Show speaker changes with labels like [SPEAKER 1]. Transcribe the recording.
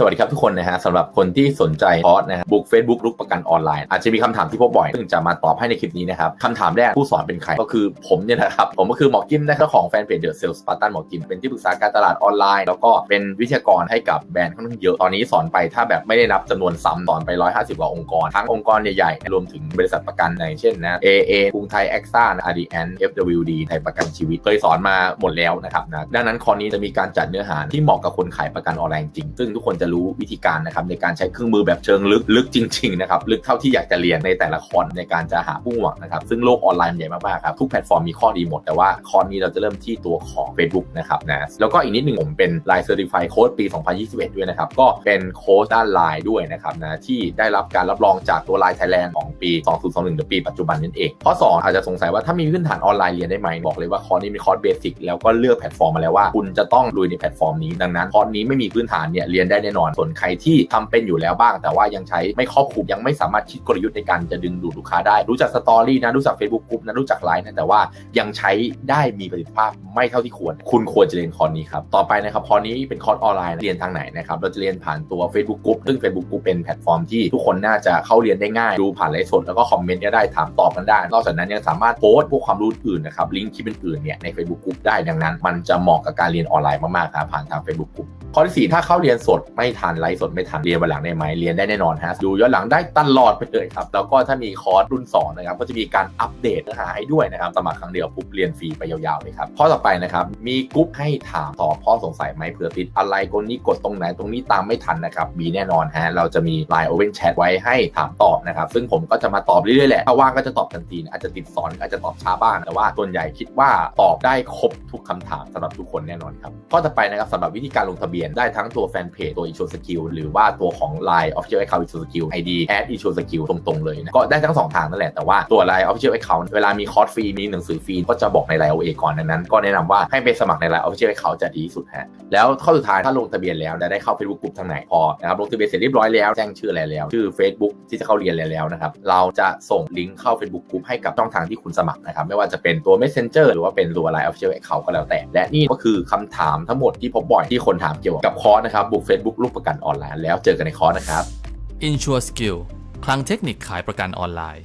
[SPEAKER 1] สวัสดีครับทุกคนนะฮะสำหรับคนที่สนใจคอร์สนะฮะบุก Facebook ลุกประกันออนไลน์ อาจจะมีคำถามที่พบบ่อย ซึ่งจะมาตอบให้ในคลิปนี้นะครับคำถามแรกผู้สอนเป็นใคร ก็คือผมเนี่ยนะครับ ผมก็คือหมอกิมนะเจ้าของแฟนเพจเดอะเซลส์สปาร์ตันหมอกิม เป็นที่ปรึกษาการตลาดออนไลน์ แล้วก็เป็นวิทยากรให้กับแบรนด์ค่อนข้างเยอะ ตอนนี้สอนไปถ้าแบบไม่ได้นับจำนวนซ้ำสอนไป 150กว่าองค์กร ทั้งองค์กรใหญ่ๆรวมถึงบริษัทประกันในเช่นนะ AA กรุงไทยแอคซ่า RDN FWD ไทยประกันชีวิตเคยสอนมาหมดแล้วนะครับนะดังนั้นคอร์สนี้จะมีการจัดเนื้อหาที่เหมาะกับคนขายประกันออนไลน์จริงซึ่งทุกคนจะรู้วิธีการนะครับในการใช้เครื่องมือแบบเชิงลึกลึกจริงๆนะครับลึกเท่าที่อยากจะเรียนในแต่ละคอร์สในการจะหาผู้หวังนะครับซึ่งโลกออนไลน์ใหญ่มากๆครับทุกแพลตฟอร์มมีข้อดีหมดแต่ว่าคอร์สนี้เราจะเริ่มที่ตัวของ Facebook นะครับนะแล้วก็อีกนิดหนึ่งผมเป็นไลซ์เซอร์ดิฟายโค้ดปี 2021 ด้วยนะครับก็เป็นโค้ดด้านไลน์ด้วยนะครับนะที่ได้รับการรับรองจากตัวไลน์ไทยแลนด์ของ ปี 2021 หรือปีปัจจุบันนั่นเองข้อ2อาจจะสงสัยว่าถ้ามีพื้นฐานออนไลน์เรียนได้ไหมบอกเลยว่าคอร์สนี้มีคอร์สเบสิกแล้วก็เลือกแพลตฟอร์มมาแล้วว่า คุณจะต้องลุยในแพลตฟอร์มนี้ดังนั้นคอร์สนี้ไม่มีพื้นฐานเนี่ยเรียนได้แน่นอนส่วนใครที่ทำเป็นอยู่แล้วบ้าง แต่ว่ายังใช้ไม่ครอบคลุมยังไม่สามารถคิดกลยุทธ์ในการจะดึงดูดลูกค้าได้รู้จักสตอรี่นะรู้จัก Facebook กลุ่มนะรู้จักไลน์นะแต่ว่ายังใช้ได้มีประสิทธิภาพไม่เท่าที่ควร คุณควรจะเรียนคอร์สนี้ครับต่อไปนะครับคอร์สนี้เป็นคอร์สออนไลน์เรียนทางไหนนะครับเราจะเรียนผ่านตัว Facebook กลุ่มซึ่ง Facebook กลุ่มเป็นแพลตฟอร์มที่ทุกคนน่าจะเข้าเรียนได้ง่ายดูผ่านไลฟ์สดแล้วก็คอมเมนต์ก็ได้ถามตอบกันได้ นอกจากนั้นยังสามารถโพสต์พวกความรู้อื่นนะครับลิงก์คลิปอื่นๆเนี่ยใน Facebook กลุ่มได้ดังนั้น มันจะเหมาะกับการเรียนออนไลน์มากๆครับผ่านทาง Facebook กลุ่มข้อที่ 4 ถ้าเข้าเรียนสดไม่ทันไลฟ์สดไม่ทันเรียนวันหลังได้ไหมเรียนได้แน่นอนฮะดูย้อนหลังได้ตลอดไปเลยครับแล้วก็ถ้ามีคอร์สรุ่น2นะครับก็จะมีการอัปเดตเนื้อหาให้ด้วยนะครับสมัครครั้งเดียวปุ๊บเรียนฟรีไปยาวๆเลยครับข้อต่อไปนะครับมีกรุ๊ปให้ถามตอบข้อสงสัยไหมเผื่อติดอะไรคนนี้กดตรงไหนตรงนี้ตามไม่ทันนะครับมีแน่นอนฮะเราจะมี Line Open Chat ไว้ให้ถามตอบนะครับซึ่งผมก็็จะมาตอบเรื่อยๆแหละถ้าว่างก็จะตอบทันทีอาจจะติดสอนอาจจะตอบช้าบ้างแต่ว่าส่วนใหญ่คิดว่าตอบได้ครบทุกคำถามสำหรับทุกคนแน่นอนครับข้อต่อไปนะครับสำหรับวิธีการลงทะเบียนได้ทั้งตัวแฟนเพจตัว Insure Skill หรือว่าตัวของ Line Official Account Insure Skill ID at Insure Skill ตรงๆเลยนะก็ได้ทั้งสองทางนั่นแหละแต่ว่าตัว Line Official Account เวลามีคอร์สฟรีมีหนังสือฟรีก็จะบอกใน Line OA ก่อนดังนั้น ก็แนะนำว่าให้ไปสมัครใน Line Official Account จะดีที่สุดฮะแล้วข้อสุดท้ายถ้าลงทะเบียนแล้วจะได้เข้า Facebook กลุ่มทางไหนพอนะครับลงทะเบียนเสร็จเรียบร้อยแล้วแจ้งชื่ออะไรแล้วชื่อ Facebook ที่จะเข้าเรียนแล้วนะครับเราจะส่งลิงก์เข้า Facebook กลุ่มให้กับช่องทางที่คุณสมัครนะครับ ไม่ว่าจะเป็นตัว Messenger หรือว่าเป็นตัว Line Official Account ก็แล้วแต่ และนี่ก็คือคำถามทั้งหมดที่พบบ่อยที่คนถามเกี่ยวกับคอร์สนะครับบุก Facebook ลูกประกันออนไลน์แล้วเจอกันในคอร์สนะครับ
[SPEAKER 2] Insure Skill คลังเทคนิคขายประกันออนไลน์